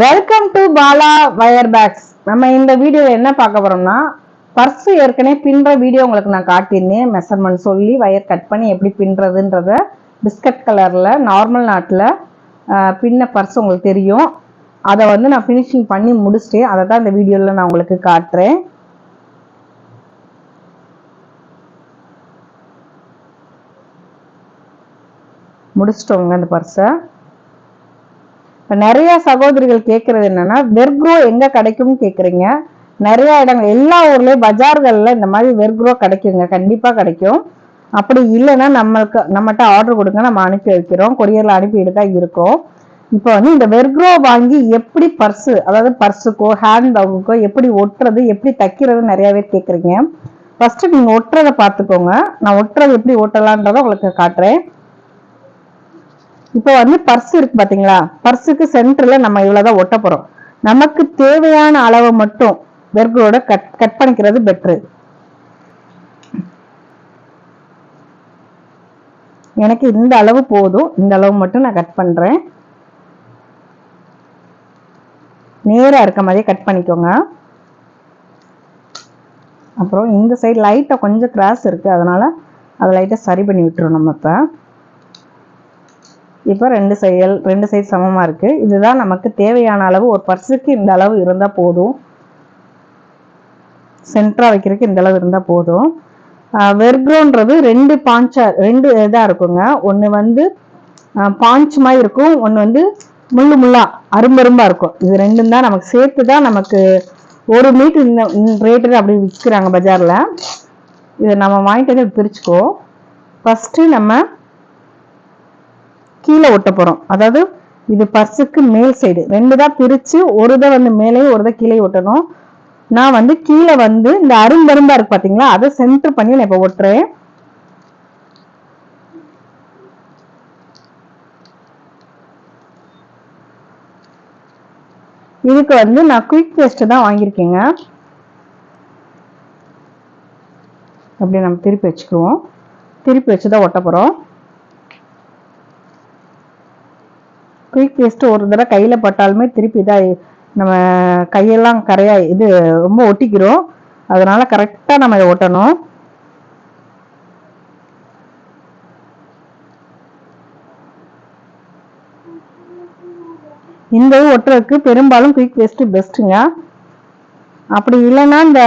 Welcome to Bala wire bags நம்ம இந்த வீடியோவில் என்ன பார்க்க போறோம்னா பர்ஸ் ஏற்கனவே பின்னுற வீடியோ உங்களுக்கு நான் காட்டியிருந்தேன். மெஷர்மெண்ட் சொல்லி வயர் கட் பண்ணி எப்படி பின்னுறதுன்றத பிஸ்கட் கலரில் நார்மல் நாட்டில் பின்ன பர்ஸ் உங்களுக்கு தெரியும். அதை வந்து நான் ஃபினிஷிங் பண்ணி முடிச்சுட்டு அதை தான் இந்த வீடியோவில் நான் உங்களுக்கு காட்டுறேன். முடிச்சிட்டோங்க அந்த பர்ஸை இப்போ நிறைய சகோதரிகள் கேட்கறது என்னன்னா வெர்க்ரோ எங்க கிடைக்கும்னு கேட்குறீங்க நிறைய இடங்கள் எல்லா ஊர்லயும் பஜார்களில் இந்த மாதிரி வெர்க்ரோ கிடைக்குங்க கண்டிப்பா கிடைக்கும். அப்படி இல்லைன்னா நம்மளுக்கு நம்மகிட்ட ஆர்டர் கொடுங்க நம்ம அனுப்பி வைக்கிறோம். கொரியரில் அனுப்பிட்டு தான் இருக்கோம். இப்போ வந்து இந்த வெர்க்ரோ வாங்கி எப்படி பர்ஸு அதாவது பர்ஸுக்கோ ஹேண்ட் பேக்குக்கோ எப்படி ஒட்டுறது எப்படி தைக்கிறது நிறையாவே கேட்குறீங்க ஃபஸ்ட்டு நீங்கள் ஒட்டுறதை பார்த்துக்கோங்க. நான் ஒட்டுறது எப்படி ஒட்டலான்றதை உங்களுக்கு காட்டுறேன். இப்போ வந்து பர்ஸ் இருக்கு பாத்தீங்களா? பர்ஸுக்கு சென்டர்ல நம்ம இவ்வளவுதான் ஒட்ட போறோம். நமக்கு தேவையான அளவை மட்டும் வெர்கோட கட் கட் பண்ணிக்கிறது பெட்ரு எனக்கு இந்த அளவு போதும் இந்த அளவு மட்டும் நான் கட் பண்றேன். நேரா இருக்க மாதிரியே கட் பண்ணிக்கோங்க. அப்புறம் இந்த சைடு லைட்டா கொஞ்சம் கிராஸ் இருக்கு அதனால அதை லைட்டா சரி பண்ணி விட்டுரும் நம்ம இப்போ. இப்போ ரெண்டு செயல் ரெண்டு சைடு சமமாக இருக்குது இதுதான் நமக்கு தேவையான அளவு. ஒரு பர்ஸுக்கு இந்த அளவு இருந்தால் போதும். சென்டராக வைக்கிறதுக்கு இந்த அளவு இருந்தால் போதும். வெர்க்ரோன்றது ரெண்டு பாஞ்சா ரெண்டு இதாக இருக்குங்க. ஒன்று வந்து பாஞ்ச் மாதிரி இருக்கும். ஒன்று வந்து முள்ளு முள்ளா அரும்பரும்பாக இருக்கும். இது ரெண்டும் தான் நமக்கு சேர்த்து தான் நமக்கு ஒரு மீட்டர் இந்த ரேட்டு அப்படி விற்கிறாங்க பஜாரில். இதை நம்ம வாங்கிட்டு வந்து பிரிச்சுக்கோ ஃபஸ்ட்டு நம்ம கீழே ஒட்ட போறோம். அதாவது இது பர்ஸுக்கு மேல் சைடு ரெண்டு தான் பிரிச்சு ஒரு தான் வந்து மேலே ஒரு தான் கீழே ஒட்டணும். நான் வந்து கீழே வந்து இந்த அரும்பரும்பா இருக்கு பாத்தீங்களா? அதை சென்டர் பண்ணி நான் இப்ப ஒட்டுறேன். இதுக்கு வந்து நான் குயிக் பேஸ்ட் தான் வாங்கியிருக்கேங்க. அப்படி நம்ம திருப்பி வச்சுக்குவோம். திருப்பி வச்சு தான் ஒட்ட போறோம். குயிக் பேஸ்ட் ஒரு தடவை கையில் பட்டாலுமே திருப்பி இதாக நம்ம கையெல்லாம் கரையா இது ரொம்ப ஒட்டிக்கிறோம். அதனால கரெக்டாக நம்ம இதை ஒட்டணும். இந்த ஒட்டுறதுக்கு பெரும்பாலும் குயிக் வேஸ்ட்டு பெஸ்ட்டுங்க அப்படி இல்லைன்னா இந்த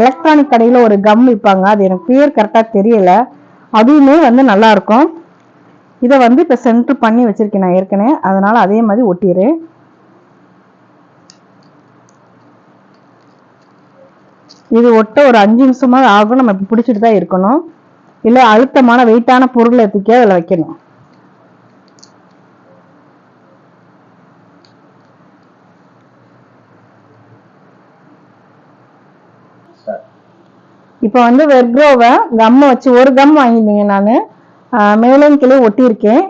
எலக்ட்ரானிக் கடையில் ஒரு கம் விற்பாங்க அது எனக்கு பேர் கரெக்டாக தெரியலை. அதுவுமே வந்து நல்லாயிருக்கும் இதை வந்து இப்போ சென்டர் பண்ணி வச்சிருக்கேன் நான் ஏற்கனவே. அதனால அதே மாதிரி ஒட்டிடுறேன் இது ஒட்ட ஒரு அஞ்சு நிமிஷமாவது ஆகும். நம்ம இப்போ பிடிச்சிட்டு தான் இருக்கணும். இல்லை அழுத்தமான வெயிட்டான பொருளை தூக்கி அதில் வைக்கணும். இப்போ வந்து வெர்க்ரோவை கம்மை வச்சு ஒரு கம் வாங்கியிருந்தீங்க நான். மேலும் கீழே ஒட்டியிருக்கேன்.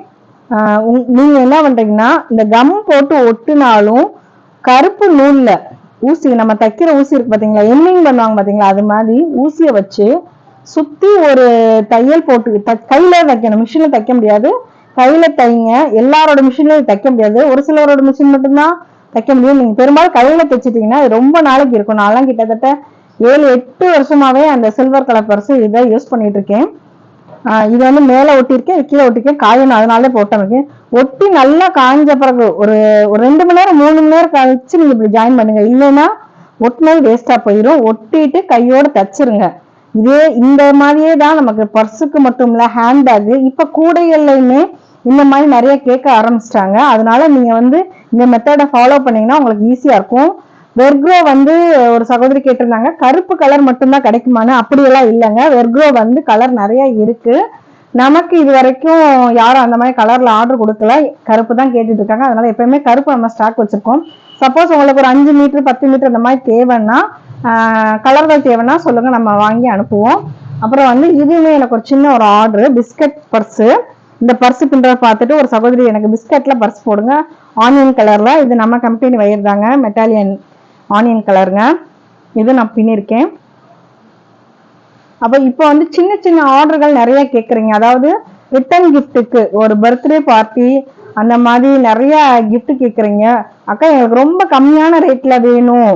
நீங்கள் என்ன பண்ணுறீங்கன்னா இந்த கம் போட்டு ஒட்டினாலும் கருப்பு நூலில் ஊசி நம்ம தைக்கிற ஊசி இருக்கு பார்த்தீங்களா எம்மிங் பண்ணுவாங்க பார்த்தீங்களா அது மாதிரி ஊசியை வச்சு சுற்றி ஒரு தையல் போட்டு கையில் தைக்கணும் மிஷினில் தைக்க முடியாது. கையில் தைங்க எல்லாரோட மிஷின்லையும் தைக்க முடியாது. ஒரு சிலரோட மிஷின் மட்டும்தான் தைக்க முடியும். நீங்கள் பெரும்பாலும் கையில் தைச்சிட்டிங்கன்னா அது ரொம்ப நாளைக்கு இருக்கும். நான்லாம் கிட்டத்தட்ட ஏழு எட்டு வருஷமாவே அந்த சில்வர் கலர் பர்ஸ் இதை யூஸ் பண்ணிட்டு இருக்கேன். இது வந்து மேலே ஒட்டியிருக்கேன் கீழே ஒட்டியிருக்கேன் காயணும் அதனால போட்டேன் ஒட்டி நல்லா காய்ஞ்ச பிறகு ஒரு ஒரு ரெண்டு மணி நேரம் மூணு மணி நேரம் கழிச்சு நீங்கள் இப்படி ஜாயின் பண்ணுங்க. இல்லைன்னா ஒட்டினது வேஸ்ட்டாக போயிடும் ஒட்டிட்டு கையோடு தச்சிருங்க. இதே இந்த மாதிரியே தான் நமக்கு பர்ஸுக்கு மட்டும் இல்லை ஹேண்ட்பேக் இப்போ கூடைகள்லையுமே இந்த மாதிரி நிறைய கேட்க ஆரம்பிச்சிட்டாங்க. அதனால நீங்கள் வந்து இந்த மெத்தடை ஃபாலோ பண்ணீங்கன்னா உங்களுக்கு ஈஸியாக இருக்கும். வெர்க்ரோ வந்து ஒரு சகோதரி கேட்டிருந்தாங்க கருப்பு கலர் மட்டும்தான் கிடைக்குமானு அப்படியெல்லாம் இல்லைங்க. வெர்க்ரோ வந்து கலர் நிறைய இருக்கு. நமக்கு இது வரைக்கும் யாரும் அந்த மாதிரி கலர்ல ஆர்டர் கொடுக்கல. கருப்பு தான் கேட்டுட்டு இருக்காங்க. அதனால எப்பயுமே கருப்பு நம்ம ஸ்டாக் வச்சிருக்கோம். சப்போஸ் உங்களுக்கு ஒரு அஞ்சு மீட்டர் பத்து மீட்டர் அந்த மாதிரி தேவைன்னா கலர்கள் தேவைன்னா சொல்லுங்க. நம்ம வாங்கி அனுப்புவோம். அப்புறம் வந்து இதுவுமே எனக்கு ஒரு சின்ன ஒரு ஆர்டர் பிஸ்கட் பர்ஸு இந்த பர்ஸ் பின்றத பார்த்துட்டு ஒரு சகோதரி எனக்கு பிஸ்கட்ல பர்ஸ் போடுங்க. ஆனியன் கலர்ல இது நம்ம கம்பெனி வயிறுதாங்க மெட்டாலியன் ஆனியன் கலருங்க இது நான் பின்னிருக்கேன். அப்போ இப்போ வந்து சின்ன சின்ன ஆர்டர்கள் நிறைய கேட்குறீங்க அதாவது ரிட்டர்ன் கிஃப்ட்டுக்கு ஒரு பர்த்டே பார்ட்டி அந்த மாதிரி நிறைய கிஃப்ட் கேட்குறீங்க அக்கா எனக்கு ரொம்ப கம்மியான ரேட்டில் வேணும்.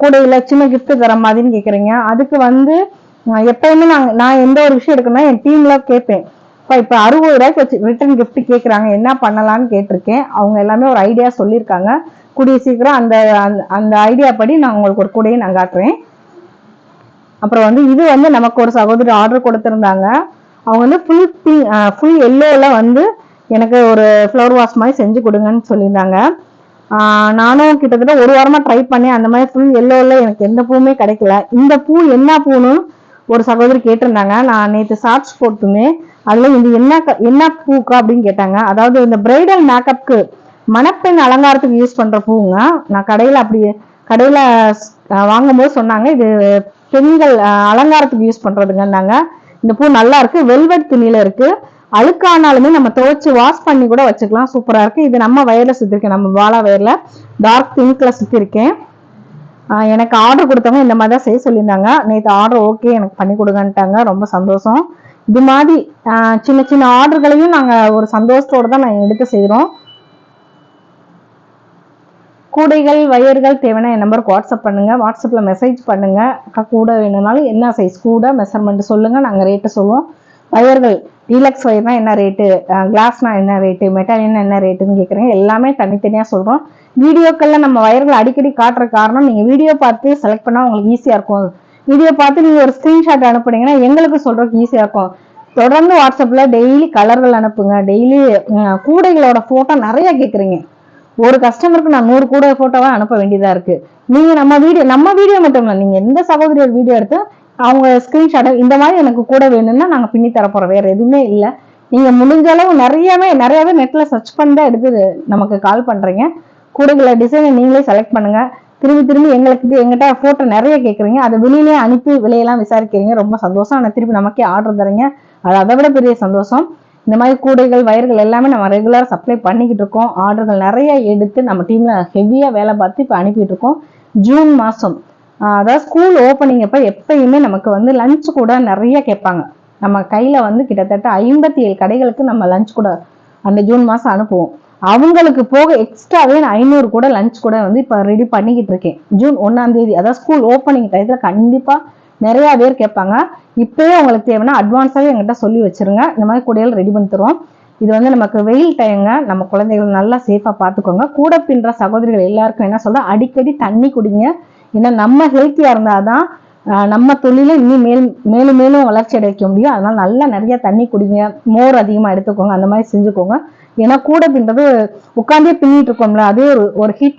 கூடையில் சின்ன கிஃப்ட் தர மாதிரின்னு கேட்குறீங்க அதுக்கு வந்து எப்பயுமே நான் நான் எந்த ஒரு விஷயம் எடுக்கணும்னா என் டீமில் கேட்பேன் இப்போ இப்போ அறுபது ரூபாய்க்கு வச்சு ரிட்டர்ன் கிஃப்ட் கேட்குறாங்க என்ன பண்ணலான்னு கேட்டிருக்கேன். அவங்க எல்லாமே ஒரு ஐடியா சொல்லியிருக்காங்க. கூடிய சீக்கிரம் அந்த அந்த- அந்த ஐடியா படி நான் உங்களுக்கு ஒரு கூடையை நான் காட்டுறேன். அப்புறம் வந்து இது வந்து நமக்கு ஒரு சகோதரி ஆர்டர் கொடுத்துருந்தாங்க. அவங்க வந்து ஃபுல் பிங்க் ஃபுல் எல்லோவில் வந்து எனக்கு ஒரு ஃப்ளவர் வாஷ் மாதிரி செஞ்சு கொடுங்கன்னு சொல்லியிருந்தாங்க. நானும் கிட்டத்தட்ட ஒரு வாரமாக ட்ரை பண்ணேன். அந்த மாதிரி ஃபுல் எல்லோவில் எனக்கு எந்த பூவுமே கிடைக்கல. இந்த பூ என்ன பூன்னு ஒரு சகோதரி கேட்டிருந்தாங்க. நான் நேற்று ஷார்ட்ஸ் போட்டுருந்தேன். அதில் இது என்ன என்ன பூக்கா அப்படின்னு கேட்டாங்க. அதாவது இந்த பிரைடல் மேக்கப்க்கு மணப்பெண் அலங்காரத்துக்கு யூஸ் பண்ணுற பூங்க. நான் கடையில் அப்படி கடையில் வாங்கும்போது சொன்னாங்க இது பெண்கள் அலங்காரத்துக்கு யூஸ் பண்ணுறதுங்கன்னாங்க இந்த பூ நல்லா இருக்கு வெல்வெட் துணியில இருக்கு. அழுக்கானாலுமே நம்ம துவைச்சு வாஷ் பண்ணி கூட வச்சுக்கலாம் சூப்பராக இருக்குது இது நம்ம வயரில் சுத்திருக்கேன் நம்ம வாழா வயரில் டார்க் பிங்க்ல சுற்றிருக்கேன் எனக்கு ஆர்டர் கொடுத்தவங்க இந்த மாதிரி தான் செய்ய சொல்லியிருந்தாங்க. நேற்று ஆர்டர் ஓகே எனக்கு பண்ணி கொடுங்கன்ட்டாங்க. ரொம்ப சந்தோஷம். இது மாதிரி சின்ன சின்ன ஆர்டர்களையும் நாங்கள் ஒரு சந்தோஷத்தோடு தான் நாங்கள் எடுத்து செய்கிறோம் கூடைகள் வயர்கள் தேவைன்னா என் நம்பருக்கு வாட்ஸ்அப் பண்ணுங்க. வாட்ஸ்அப்பில் மெசேஜ் பண்ணுங்கள் அக்கா கூட வேணும்னாலும் என்ன சைஸ் கூட மெஷர்மெண்ட் சொல்லுங்கள் நாங்கள் ரேட்டு சொல்லுவோம். வயர்கள் டீலக்ஸ் வயர்னால் என்ன ரேட்டு கிளாஸ்னால் என்ன ரேட்டு மெட்டாலியன் என்ன ரேட்டுன்னு கேட்குறீங்க எல்லாமே தனித்தனியாக சொல்கிறோம் வீடியோக்களில் நம்ம வயர்கள் அடிக்கடி காட்டுற காரணம் நீங்கள் வீடியோ பார்த்து செலக்ட் பண்ணால் உங்களுக்கு ஈஸியாக இருக்கும். வீடியோ பார்த்து நீங்கள் ஒரு ஸ்க்ரீன்ஷாட் அனுப்புனீங்கன்னா எங்களுக்கு சொல்கிறதுக்கு ஈஸியாக இருக்கும். தொடர்ந்து வாட்ஸ்அப்பில் டெய்லி கலர்கள் அனுப்புங்க. டெய்லி கூடைகளோட ஃபோட்டோ நிறையா கேட்குறீங்க ஒரு கஸ்டமருக்கு நான் நூறு கூட ஃபோட்டோவாக அனுப்ப வேண்டியதாக இருக்குது நீங்கள் நம்ம வீடியோ நம்ம வீடியோ மட்டும் இல்லை நீங்கள் எந்த சகோதரியோட வீடியோ எடுத்து அவங்க ஸ்கிரீன்ஷாட் இந்த மாதிரி எனக்கு கூட வேணும்னா நாங்கள் பின்னி தரப்போகிறோம் வேறு எதுவுமே இல்லை. நீங்கள் முடிஞ்ச அளவு நிறையவே நிறையாவே நெட்டில் சர்ச் பண்ணி தான் எடுத்து நமக்கு கால் பண்ணுறீங்க கூடைகளை டிசைனை நீங்களே செலக்ட் பண்ணுங்கள் திரும்பி திரும்பி எங்களுக்கு எங்கிட்ட போட்டோ நிறைய கேட்குறீங்க அதை வெளியிலே அனுப்பி விலையெல்லாம் விசாரிக்கிறீங்க. ரொம்ப சந்தோஷம். ஆனால் திருப்பி நமக்கே ஆர்டர் தரீங்க. அது அதை விட பெரிய சந்தோஷம். இந்த மாதிரி கூடைகள் வயர்கள் எல்லாமே நம்ம ரெகுலராக சப்ளை பண்ணிக்கிட்டு இருக்கோம். ஆர்டர்கள் நிறைய எடுத்து நம்ம டீமில் ஹெவியாக வேலை பார்த்து இப்போ அனுப்பிட்டு இருக்கோம். ஜூன் மாதம் அதாவது ஸ்கூல் ஓப்பனிங் அப்போ எப்பயுமே நமக்கு வந்து லஞ்ச் கூட நிறைய கேட்பாங்க. நம்ம கையில் வந்து கிட்டத்தட்ட ஐம்பத்தி ஏழு கடைகளுக்கு நம்ம லஞ்ச் கூட அந்த ஜூன் மாதம் அனுப்புவோம். அவங்களுக்கு போக எக்ஸ்ட்ராவே நான் ஐநூறு கூட லஞ்ச் கூட வந்து இப்போ ரெடி பண்ணிக்கிட்டு இருக்கேன். ஜூன் ஒன்றாம் தேதி. அதாவது ஸ்கூல் ஓப்பனிங் டயத்தில் கண்டிப்பாக நிறைய பேர் கேட்பாங்க. இப்போயே உங்களுக்கு தேவைன்னா அட்வான்ஸாகவே எங்கிட்ட சொல்லி வச்சிருங்க. இந்த மாதிரி கூடைகள் ரெடி பண்ணி தருவோம். இது வந்து நமக்கு வெயில் டைங்க நம்ம குழந்தைகள் நல்லா சேஃபாக பார்த்துக்கோங்க. கூட பின்ற சகோதரிகள் எல்லாருக்கும் என்ன சொல்கிறது அடிக்கடி தண்ணி குடிங்க. ஏன்னா நம்ம ஹெல்த்தியாக இருந்தால் தான் நம்ம தொழிலை இன்னும் மேல் மேலும் மேலும் வளர்ச்சி அடைக்க முடியும். அதனால் நல்லா நிறைய தண்ணி குடிங்க. மோர் அதிகமாக எடுத்துக்கோங்க. அந்த மாதிரி செஞ்சுக்கோங்க. ஏன்னா கூட பின்றது உட்காந்தே பின்னிட்டு இருக்கோம்ல அதே ஒரு ஒரு ஹீட்